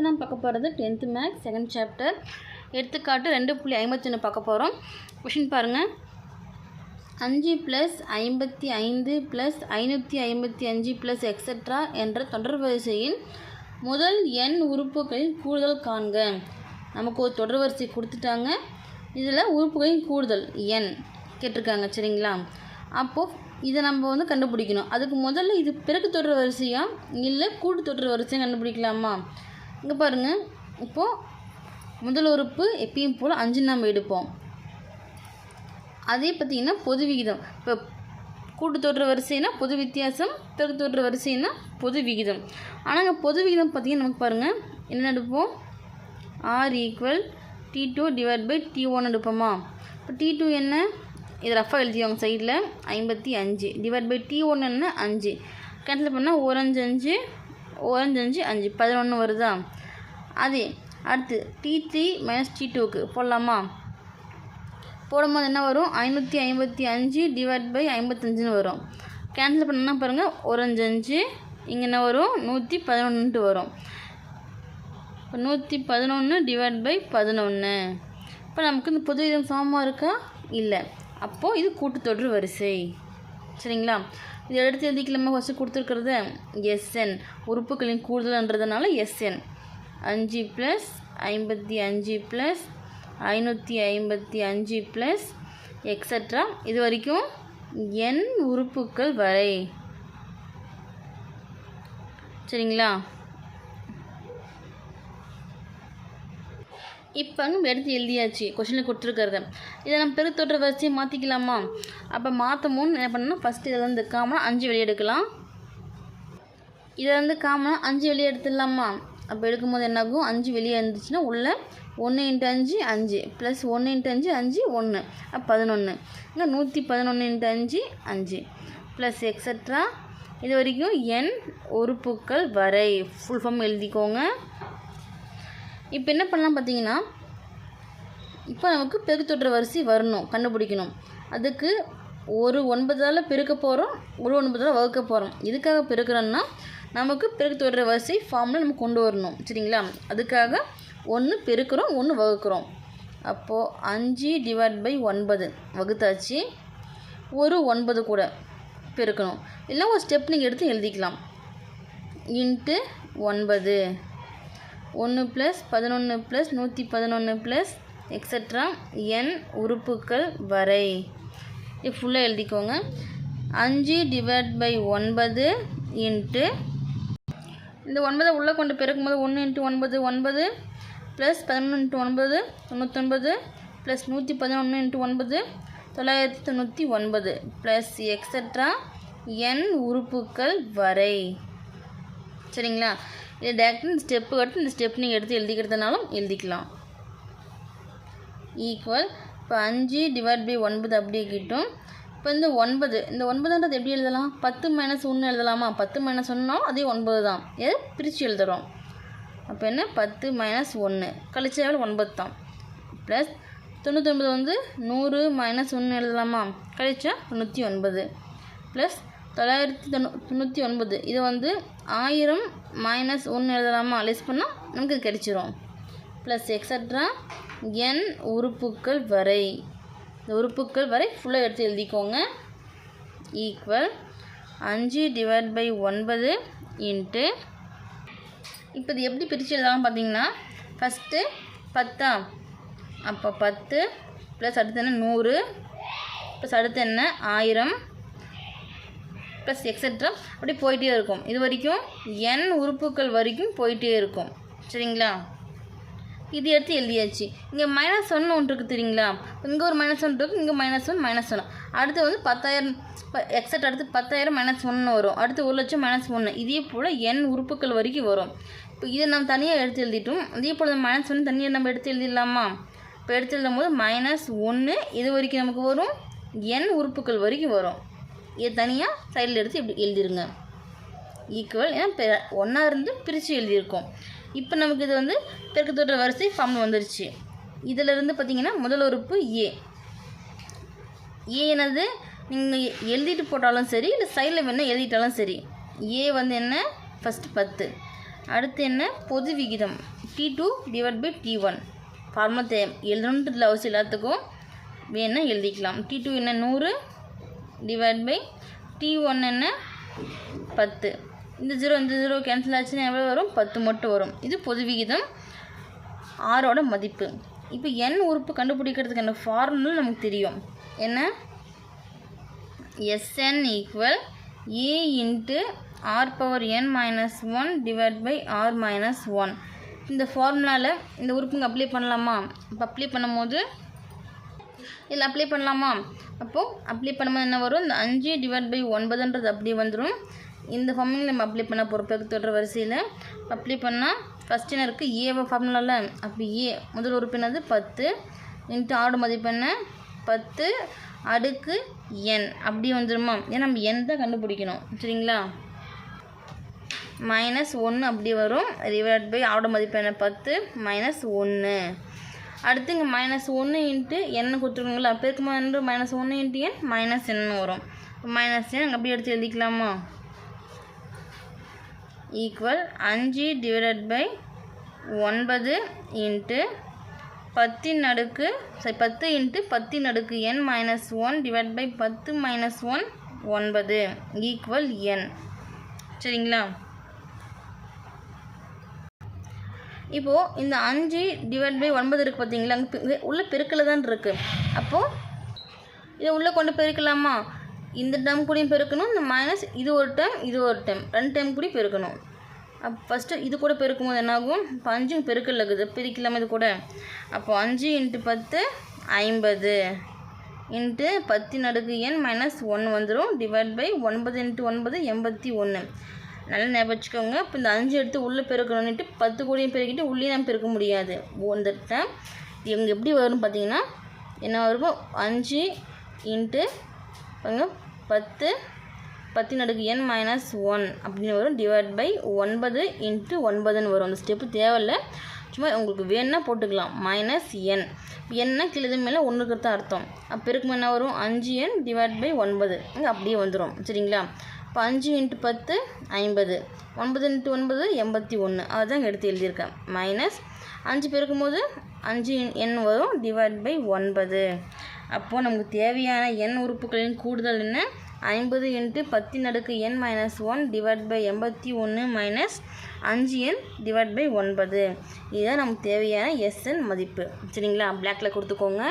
இப்போ நம்ம பார்க்க போகிறது டென்த்து மேக்ஸ் செகண்ட் சாப்டர் எடுத்துக்காட்டு ரெண்டு புள்ளி ஐம்பத்தொன்று பார்க்க போகிறோம். கொஷின் பாருங்கள் அஞ்சு ப்ளஸ் ஐம்பத்தி ஐந்து ப்ளஸ் ஐநூற்றி ஐம்பத்தி அஞ்சு ப்ளஸ் எக்ஸட்ரா என்ற தொடர் வரிசையின் முதல் எண் உறுப்புகளின் கூடுதல் காண்க. நமக்கு ஒரு தொடர் வரிசை கொடுத்துட்டாங்க. இதில் உறுப்புகளின் கூடுதல் எண் கேட்டிருக்காங்க சரிங்களா? அப்போது இதை நம்ம வந்து கண்டுபிடிக்கணும். அதுக்கு முதல்ல இது பிறகு தொடர் வரிசையா? இல்லை கூட்டு தொடர் வரிசையும் கண்டுபிடிக்கலாமா? இங்கே பாருங்கள் இப்போது முதல் உறுப்பு எப்பயும் போல் அஞ்சு நம்ம எடுப்போம். அதே பார்த்திங்கன்னா பொது விகிதம். இப்போ கூட்டு தோற்ற வரிசைனா பொது வித்தியாசம் பிறகு தோற்ற வரிசைனா பொது விகிதம். ஆனால் இங்கே பொது விகிதம் பார்த்திங்கன்னா நமக்கு பாருங்கள் என்ன எடுப்போம்? R equal T two divide by T one எடுப்போமா? இப்போ டி டூ என்ன? இது ரஃபாக எழுதிவாங்க சைடில் ஐம்பத்தி அஞ்சு. டிவைட் பை டி ஒன் என்ன? அஞ்சு. கேன்சல் பண்ணால் ஒரு அஞ்சு அஞ்சு. ஓரஞ்சஞ்சு அஞ்சு பதினொன்று வருதா? அதே அடுத்து டி த்ரீ மைனஸ் டி டூக்கு போடலாமா? போடும்போது என்ன வரும்? ஐநூற்றி ஐம்பத்தி அஞ்சு டிவைட் பை ஐம்பத்தஞ்சுன்னு வரும். கேன்சல் பண்ணால் பாருங்கள் ஓரஞ்சு அஞ்சு இங்கே என்ன வரும்? நூற்றி பதினொன்றுன்ட்டு வரும். இப்போ நூற்றி பதினொன்று டிவைட் பை பதினொன்று இப்போ நமக்கு இந்த பொது விதம் சமமாக இருக்கா? இல்லை. அப்போது இது கூட்டுத்தொடர் வரிசை. சரிங்களா? இதை எடுத்து எழுதிக்கலாமா? ஃபஸ்ட்டு கொடுத்துருக்குறது எஸ்என் உறுப்புகளின் கூடுதல்ன்றதுனால எஸ்என் அஞ்சு ப்ளஸ் ஐம்பத்தி அஞ்சு ப்ளஸ் ஐநூற்றி ஐம்பத்தி அஞ்சு ப்ளஸ் எக்ஸட்ரா இது வரைக்கும் என் உறுப்புக்கள் வரை. சரிங்களா? இப்போ நம்ம எடுத்து எழுதியாச்சு கொஷனில் கொடுத்துருக்கறத. இதை நம்ம பெரு வரிசையை மாற்றிக்கலாமா அப்போ மாற்றமுன்னு என்ன பண்ணணும் ஃபஸ்ட்டு இதில் இருந்து காமனாக அஞ்சு வெளியே எடுக்கலாம். இதில் வந்து காமனாக அஞ்சு வெளியே எடுத்துடலாமா? அப்போ எடுக்கும்போது என்னாகும்? அஞ்சு வெளியே இருந்துச்சுன்னா உள்ளே ஒன்று இன்ட்டு அஞ்சு அஞ்சு. ப்ளஸ் ஒன்று இன்ட்டு அஞ்சு அஞ்சு ஒன்று அப்போ பதினொன்று இங்கே நூற்றி பதினொன்று இன்ட்டு அஞ்சு அஞ்சு. ப்ளஸ் எக்ஸட்ரா இது வரைக்கும் என் உறுப்புக்கள் வரை. ஃபுல் ஃபார்ம் எழுதிக்கோங்க. இப்போ என்ன பண்ணலாம் பார்த்தீங்கன்னா இப்போ நமக்கு பெருக்குத்தொற்ற வரிசை வரணும் கண்டுபிடிக்கணும். அதுக்கு ஒரு ஒன்பதால் பெருக்க போகிறோம் ஒரு ஒன்பதால் வகுக்க போகிறோம் இதுக்காக பெருக்கிறோன்னா நமக்கு பெருக்குத்தொற்ற வரிசை ஃபார்மில் நம்ம கொண்டு வரணும் சரிங்களா? அதுக்காக ஒன்று பெருக்கிறோம் ஒன்று வகுக்கிறோம். அப்போது அஞ்சு டிவைட் பை ஒன்பது வகுத்தாச்சு. ஒரு ஒன்பது கூட பெருக்கணும். இல்லை ஒரு ஸ்டெப் நீங்கள் எடுத்து எழுதிக்கலாம். இன்ட்டு ஒன்பது. ஒன்று ப்ளஸ் பதினொன்று ப்ளஸ் நூற்றி பதினொன்று ப்ளஸ் எக்ஸட்ரா என் உறுப்புக்கள் வரை. இது ஃபுல்லாக எழுதிக்கோங்க. அஞ்சு டிவைட் பை ஒன்பது இன்ட்டு இந்த ஒன்பதை உள்ளே கொண்டு பெருக்கும்போது ஒன்று இன்ட்டு ஒன்பது ஒன்பது ப்ளஸ் பதினொன்று இன்ட்டு ஒன்பது தொண்ணூற்றொன்பது ப்ளஸ் நூற்றி பதினொன்று இன்ட்டு ஒன்பது தொள்ளாயிரத்தி தொண்ணூற்றி ஒன்பது ப்ளஸ் எக்ஸட்ரா என் உறுப்புக்கள் வரை. சரிங்களா? இது டேரக்டாக இந்த ஸ்டெப்பு கட்டு இந்த ஸ்டெப் நீங்கள் எடுத்து எழுதிக்கிறதுனாலும் எழுதிக்கலாம். ஈக்குவல் இப்போ அஞ்சு டிவைட் பை ஒன்பது அப்படியே கிட்டும். இப்போ இந்த ஒன்பது இந்த ஒன்பதுன்றது எப்படி எழுதலாம்? பத்து மைனஸ் ஒன்று எழுதலாமா? பத்து மைனஸ் ஒன்றுனாலும் அதே ஒன்பது தான். எது பிரித்து எழுதுகிறோம் அப்போ என்ன? பத்து மைனஸ் ஒன்று கழிச்சாவில் ஒன்பது தான். ப்ளஸ் தொண்ணூற்றொன்பது வந்து நூறு மைனஸ் ஒன்று எழுதலாமா? கழிச்சா தொண்ணூற்றி ஒன்பது. ப்ளஸ் தொள்ளாயிரத்தி தொண்ணூ தொண்ணூற்றி ஒன்பது. இது வந்து ஆயிரம் மைனஸ் ஒன்று எழுதலாமா? லெஸ் பண்ணால் நமக்கு கிடைச்சிரும். ப்ளஸ் எக்ஸட்ரா என் உறுப்புக்கள் வரை. இந்த உறுப்புக்கள் வரை ஃபுல்லாக எடுத்து எழுதிக்கோங்க. ஈக்குவல் அஞ்சு டிவைட் பை ஒன்பது இன்ட்டு இப்போ இது எப்படி பிரித்து எழுதலாம் பார்த்தீங்கன்னா ஃபஸ்ட்டு பத்தா? அப்போ பத்து ப்ளஸ் அடுத்து என்ன? நூறு ப்ளஸ் அடுத்து என்ன? ஆயிரம் ப்ளஸ் எக்ஸட்ரா அப்படி போயிட்டே இருக்கும். இது வரைக்கும் என் உறுப்புக்கள் வரைக்கும் போயிட்டே இருக்கும். சரிங்களா? இது எடுத்து எழுதியாச்சு. இங்கே மைனஸ் ஒன்று ஒன்று இருக்குது தெரியுங்களா? இங்கே ஒரு மைனஸ் ஒன்று இருக்குது இங்கே மைனஸ் ஒன் மைனஸ் ஒன்று அடுத்து வந்து பத்தாயிரம் எக்ஸட் அடுத்து பத்தாயிரம் மைனஸ் ஒன்று வரும். அடுத்து ஒரு லட்சம் மைனஸ் ஒன்று இதே போல் என் உறுப்புக்கள் வரைக்கும் வரும். இப்போ இதை நம்ம தனியாக எடுத்து எழுதிட்டோம். அதே போல் மைனஸ் ஒன்று தனியாக நம்ம எடுத்து எழுதிடலாமா? இப்போ எடுத்து எழுதும் போது மைனஸ் ஒன்று இது வரைக்கும் நமக்கு வரும். என் உறுப்புக்கள் வரைக்கும் வரும். இதை தனியாக சைடில் எடுத்து இப்படி எழுதிருங்க. ஈக்குவல் ஏன்னா ஒன்றா இருந்து பிரித்து எழுதியிருக்கோம். இப்போ நமக்கு இது வந்து பெருக்கத்தோட்ட வரிசை ஃபார்ம் வந்துருச்சு. இதில் இருந்து பார்த்தீங்கன்னா முதல் உறுப்பு ஏ ஏ என்னது? நீங்கள் எழுதிட்டு போட்டாலும் சரி இல்லை சைடில் வேணால் எழுதிட்டாலும் சரி. ஏ வந்து என்ன? ஃபஸ்ட்டு பத்து. அடுத்து என்ன? பொது விகிதம். T two divide by T one formula தே எழுதணுன்றதுல அவசியம் எல்லாத்துக்கும் வேணால் எழுதிக்கலாம். டி டூ என்ன? நூறு. டிவைட் பை டி ஒன் என்ன? பத்து. இந்த ஜீரோ இந்த ஜீரோ கேன்சல் ஆச்சுன்னா எவ்வளோ வரும்? பத்து மட்டும் வரும். இது பொது விகிதம் ஆரோட மதிப்பு. இப்போ என் உறுப்பு கண்டுபிடிக்கிறதுக்கான ஃபார்முலா நமக்கு தெரியும். என்ன? S N equal A into R power N minus one divide by R minus one இந்த ஃபார்முலாவில் இந்த உறுப்புங்க அப்ளை பண்ணலாமா? இப்போ அப்ளை பண்ணும்போது இதில் அப்ளை பண்ணலாமா? அப்போது அப்ளை பண்ணும்போது என்ன வரும்? இந்த அஞ்சு டிவைட் பை ஒன்பதுன்றது அப்படியே வந்துடும் இந்த ஃபார்முலா நம்ம அப்ளை பண்ண போகிறோம் பெருக்கு தொடர் வரிசையில். அப்ளை பண்ணால் ஃபஸ்ட் என்ன இருக்குது ஏவை ஃபார்முலாவில் அப்போ ஏ முதல் உறுப்பினது பத்து. இன்ட்டு ஆடு மதிப்பெண்ண பத்து. அடுக்கு என் அப்படி வந்துடுமா ஏன்னா நம்ம என் தான் கண்டுபிடிக்கணும். சரிங்களா? மைனஸ் ஒன்று அப்படி வரும். டிவைட் பை ஆவோட மதிப்பு என்ன? பத்து. மைனஸ் ஒன்று அடுத்து இங்கே மைனஸ் ஒன்று இன்ட்டு எண்ணெய் கொடுத்துருக்கோங்களா பெருக்குமா என்று மைனஸ் ஒன்று இன்ட்டு என் மைனஸ் என்ன வரும். மைனஸ் என் அப்படியே எடுத்து எழுதிக்கலாமா? ஈக்குவல் அஞ்சு டிவைடட் பை ஒன்பது இன்ட்டு பத்தின் நடுக்கு சரி பத்து இன்ட்டு பத்தின் நடுக்கு N minus one divide by பத்து மைனஸ் ஒன் ஒன்பது ஈக்குவல் என் சரிங்களா? இப்போது இந்த அஞ்சு டிவைட் பை ஒன்பது இருக்குது பார்த்தீங்களா? அங்கே உள்ள பெருக்கில் தான் இருக்குது அப்போது இதை உள்ளே கொண்டு பெருக்கலாமா? இந்த டேம் கூடயும் பெருக்கணும் இந்த மைனஸ் இது ஒரு டைம் இது ஒரு டைம் ரெண்டு டைம் கூட பெருக்கணும். அப்போ ஃபஸ்ட்டு இது கூட பெருக்கும்போது என்னாகும்? இப்போ அஞ்சும் பெருக்கல் இருக்குது. பிரிக்கலாமா இது கூட? அப்போ அஞ்சு இன்ட்டு பத்து ஐம்பது. இன்ட்டு பத்து நடுக்கு எண் மைனஸ் ஒன்று வந்துடும் டிவைட் பை ஒன்பது இன்ட்டு ஒன்பது எண்பத்தி ஒன்று நல்லா ஞாபகம் வச்சுக்கோங்க. இப்போ இந்த அஞ்சு எடுத்து உள்ளே பெருக்கணும்னுட்டு பத்து கோடியும் பெருக்கிட்டு உள்ளே நம்ம பெருக்க முடியாது. இந்த டைம் இவங்க எப்படி வரும்னு பார்த்தீங்கன்னா என்ன வரும் அஞ்சு இன்ட்டு பாருங்க பத்து பத்தின் அடுக்கு என் மைனஸ் ஒன் அப்படின்னு வரும். டிவைட் பை ஒன்பது இன்ட்டு ஒன்பதுன்னு வரும். அந்த ஸ்டெப்பு தேவையில்லை. சும்மா உங்களுக்கு வேணுன்னா போட்டுக்கலாம். மைனஸ் என் என்ன கிழது மேலே ஒன்றுக்கு தான் அர்த்தம். அப்போ இருக்கும் என்ன வரும்? அஞ்சு என் டிவைட் பை ஒன்பது. அங்கே அப்படியே வந்துடும் சரிங்களா? இப்போ அஞ்சு இன்ட்டு பத்து ஐம்பது. ஒன்பது இன்ட்டு ஒன்பது எண்பத்தி ஒன்று அதுதான் எடுத்து எழுதியிருக்கேன். மைனஸ் அஞ்சு பெருக்கும்போது அஞ்சு எண் வரும் டிவைட் பை ஒன்பது. அப்போது நமக்கு தேவையான எண் உறுப்புகளின் கூடுதல் என்ன? ஐம்பது இன்ட்டு பத்து நடுக்கு எண் மைனஸ் ஒன் டிவைட் பை எண்பத்தி ஒன்று மைனஸ் அஞ்சு எண் டிவைட் பை ஒன்பது. இதுதான் நமக்கு தேவையான எஸ்என் மதிப்பு. சரிங்களா? பிளாக்ல கொடுத்துக்கோங்க.